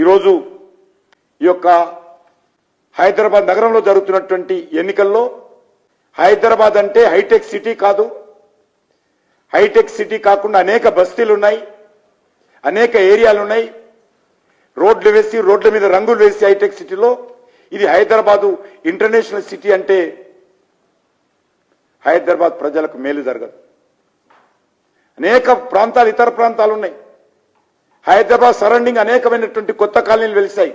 ఈరోజు ఈ యొక్క హైదరాబాద్ నగరంలో జరుగుతున్నటువంటి ఎన్నికల్లో హైదరాబాద్ అంటే హైటెక్ సిటీ కాదు. హైటెక్ సిటీ కాకుండా అనేక బస్తీలు ఉన్నాయి. అనేక ఏరియాలు ఉన్నాయి. రోడ్లు వేసి రోడ్ల మీద రంగులు వేసి హైటెక్ సిటీలో. ఇది హైదరాబాదు ఇంటర్నేషనల్ సిటీ అంటే హైదరాబాద్ ప్రజలకు మేలు జరగదు. అనేక ప్రాంతాలు ఇతర ప్రాంతాలు ఉన్నాయి. హైదరాబాద్ సరౌండింగ్ అనేకమైనటువంటి కొత్త కాలనీలు వెలిశాయి.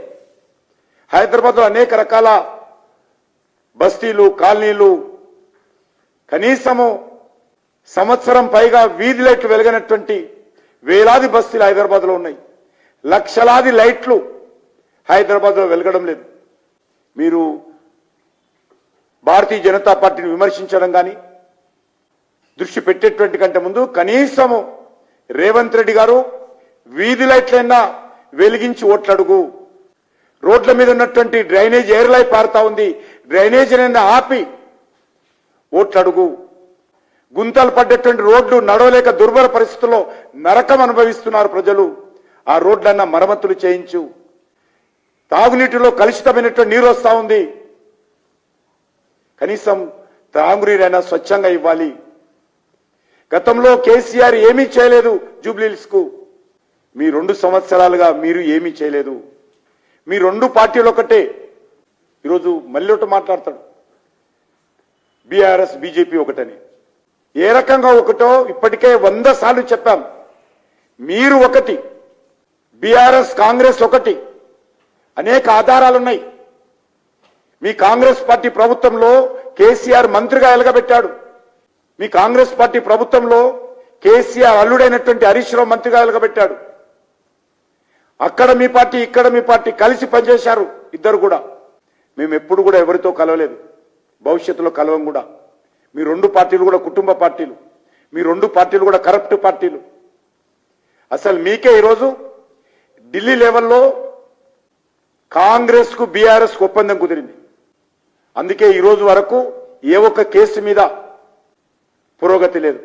హైదరాబాద్లో అనేక రకాల బస్తీలు కాలనీలు. కనీసము సంవత్సరం పైగా వీధి లైట్లు వెలిగినటువంటి వేలాది బస్తీలు హైదరాబాద్లో ఉన్నాయి. లక్షలాది లైట్లు హైదరాబాద్లో వెలగడం లేదు. మీరు భారతీయ జనతా పార్టీని విమర్శించడం కానీ దృష్టి పెట్టేటువంటి కంటే ముందు కనీసము రేవంత్ రెడ్డి గారు వీధి లైట్లైనా వెలిగించి ఓట్లడుగు. రోడ్ల మీద ఉన్నటువంటి డ్రైనేజ్ ఎయిర్లై పారుతా ఉంది. డ్రైనేజ్ ఆపి ఓట్లడుగు. గుంతలు పడ్డటువంటి రోడ్లు నడవలేక దుర్బల పరిస్థితుల్లో నరకం అనుభవిస్తున్నారు ప్రజలు. ఆ రోడ్లన్నా మరమ్మతులు చేయించు. తాగునీటిలో కలుషితమైనటువంటి నీరు వస్తా ఉంది. కనీసం తాగునీరైనా స్వచ్ఛంగా ఇవ్వాలి. గతంలో కేసీఆర్ ఏమీ చేయలేదు జూబ్లీహిల్స్కు మీ రెండు సంవత్సరాలుగా మీరు ఏమీ చేయలేదు. మీ రెండు పార్టీలు ఒకటే. ఈరోజు మళ్ళీ ఒకటి మాట్లాడతాడు. బీఆర్ఎస్ బీజేపీ ఒకటని. ఏ రకంగా ఒకటో ఇప్పటికే వంద సార్లు చెప్పాం. మీరు ఒకటి బీఆర్ఎస్ కాంగ్రెస్ ఒకటి. అనేక ఆధారాలున్నాయి. మీ కాంగ్రెస్ పార్టీ ప్రభుత్వంలో కేసీఆర్ మంత్రిగా ఎలగబెట్టాడు. మీ కాంగ్రెస్ పార్టీ ప్రభుత్వంలో కేసీఆర్ అల్లుడైనటువంటి హరీష్ రావు మంత్రిగా ఎలగబెట్టాడు. అక్కడ మీ పార్టీ ఇక్కడ మీ పార్టీ కలిసి పనిచేశారు ఇద్దరు కూడా. మేము ఎప్పుడు కూడా ఎవరితో కలవలేదు. భవిష్యత్తులో కలవం కూడా. మీ రెండు పార్టీలు కూడా కుటుంబ పార్టీలు. మీ రెండు పార్టీలు కూడా కరప్ట్ పార్టీలు. అసలు మీకే ఈరోజు ఢిల్లీ లెవెల్లో కాంగ్రెస్కు బీఆర్ఎస్ ఒప్పందం కుదిరింది. అందుకే ఈరోజు వరకు ఏ ఒక్క కేసు మీద పురోగతి లేదు.